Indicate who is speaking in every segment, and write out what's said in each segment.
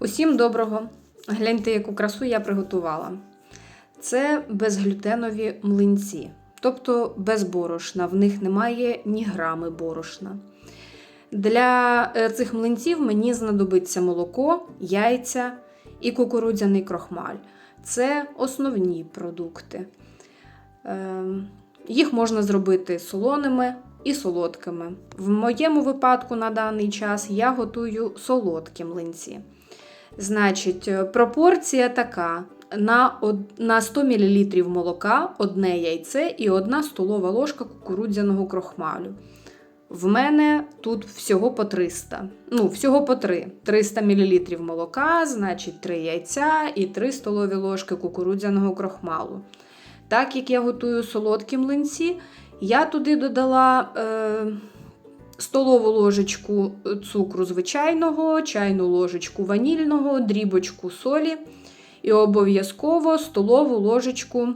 Speaker 1: Усім доброго! Гляньте, яку красу я приготувала. Це безглютенові млинці, тобто без борошна, в них немає ні грами борошна. Для е, цих млинців мені знадобиться молоко, яйця і кукурудзяний крохмаль. Це основні продукти. Ем, Їх можна зробити солоними і солодкими. В моєму випадку на даний час я готую солодкі млинці. Значить, е, пропорція така: на, 100 мл молока одне яйце і 1 столова ложка кукурудзяного крохмалю. В мене тут всього по 300. Ну, всього по 3. 300 мл молока, значить 3 яйця і 3 столові ложки кукурудзяного крохмалу. Так як я готую солодкі млинці, я туди додала е, столову ложечку цукру звичайного, чайну ложечку ванільного, дрібочку солі і обов'язково столову ложечку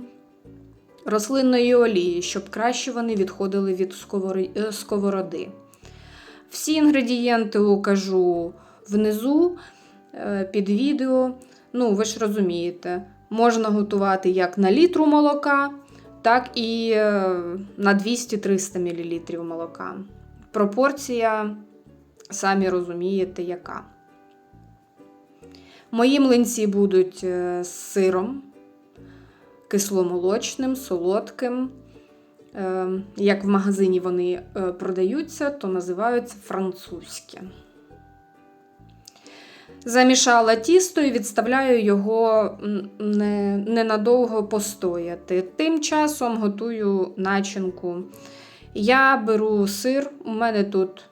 Speaker 1: рослинної олії, щоб краще вони відходили від е, сковороди. Всі інгредієнти укажу внизу е, під відео. Ну, ви ж розумієте, можна готувати як на літру молока, так і е, на 200-300 мл молока. Пропорція, самі розумієте, яка. Мої млинці будуть е, з сиром, кисломолочним, солодким. Е, Як в магазині вони е, продаються, то називаються французькі. Замішала тісто і відставляю його ненадовго постояти. Тим часом готую начинку. Я беру сир, у мене тут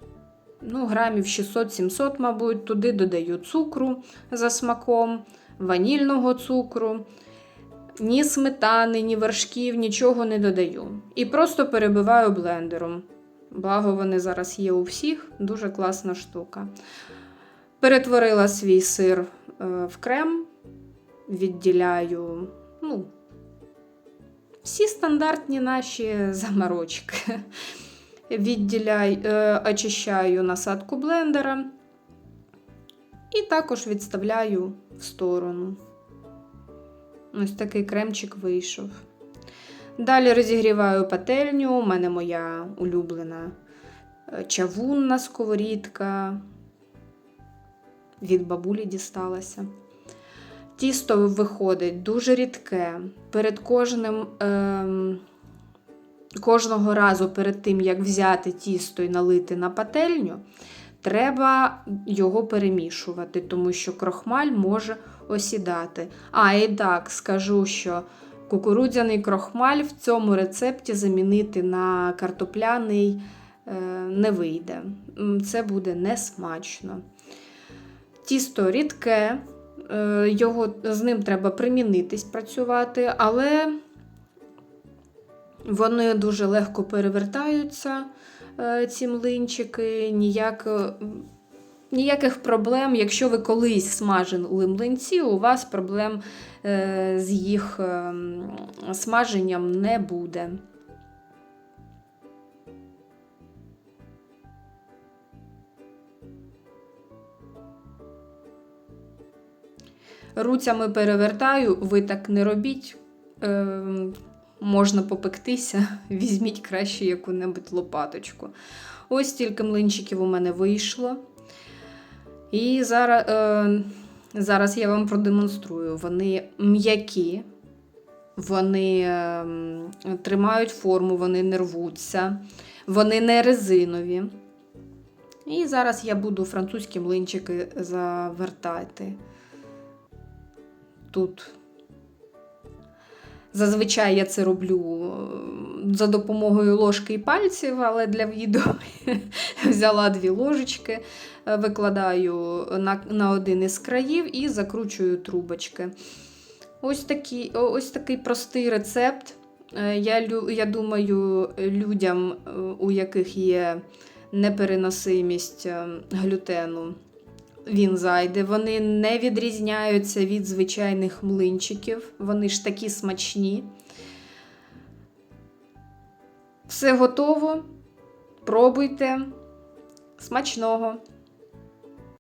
Speaker 1: ну, грамів 600-700, мабуть, туди додаю цукру за смаком, ванільного цукру. Ні сметани, ні вершків, нічого не додаю. І просто перебиваю блендером. Благо, вони зараз є у всіх, дуже класна штука. Перетворила свій сир е, в крем, відділяю ну, всі стандартні наші заморочки. Відділяю, е, очищаю насадку блендера і також відставляю в сторону. Ось такий кремчик вийшов. Далі розігріваю пательню. У мене моя улюблена е, чавунна сковорідка. Від бабулі дісталася. Тісто виходить дуже рідке. Перед кожним, ем, кожного разу, перед тим, як взяти тісто і налити на пательню, треба його перемішувати, тому що крохмаль може осідати. А, і так, скажу, що кукурудзяний крохмаль в цьому рецепті замінити на картопляний е, не вийде. Це буде несмачно. Тісто рідке, е, його, з ним треба примінитись працювати, але вони дуже легко перевертаються, е, ці млинчики, ніяк, е, ніяких проблем. Якщо ви колись смажили млинці, у вас проблем е, з їх е, смаженням не буде. Руцями перевертаю, ви так не робіть. Е, можна попектися, візьміть краще яку-небудь лопаточку. Ось стільки млинчиків у мене вийшло. І зараз, е, зараз я вам продемонструю. Вони м'які, вони е, тримають форму, вони не рвуться, вони не резинові. І зараз я буду французькі млинчики завертати тут. Зазвичай я це роблю е, за допомогою ложки і пальців, але для відео взяла дві ложечки, е, викладаю на, на один із країв і закручую трубочки. Ось такий, ось такий простий рецепт. Е, Я, я думаю, людям, у яких є непереносимість глютену, він зайде. Вони не відрізняються від звичайних млинчиків. Вони ж такі смачні. Все готово. Пробуйте. Смачного!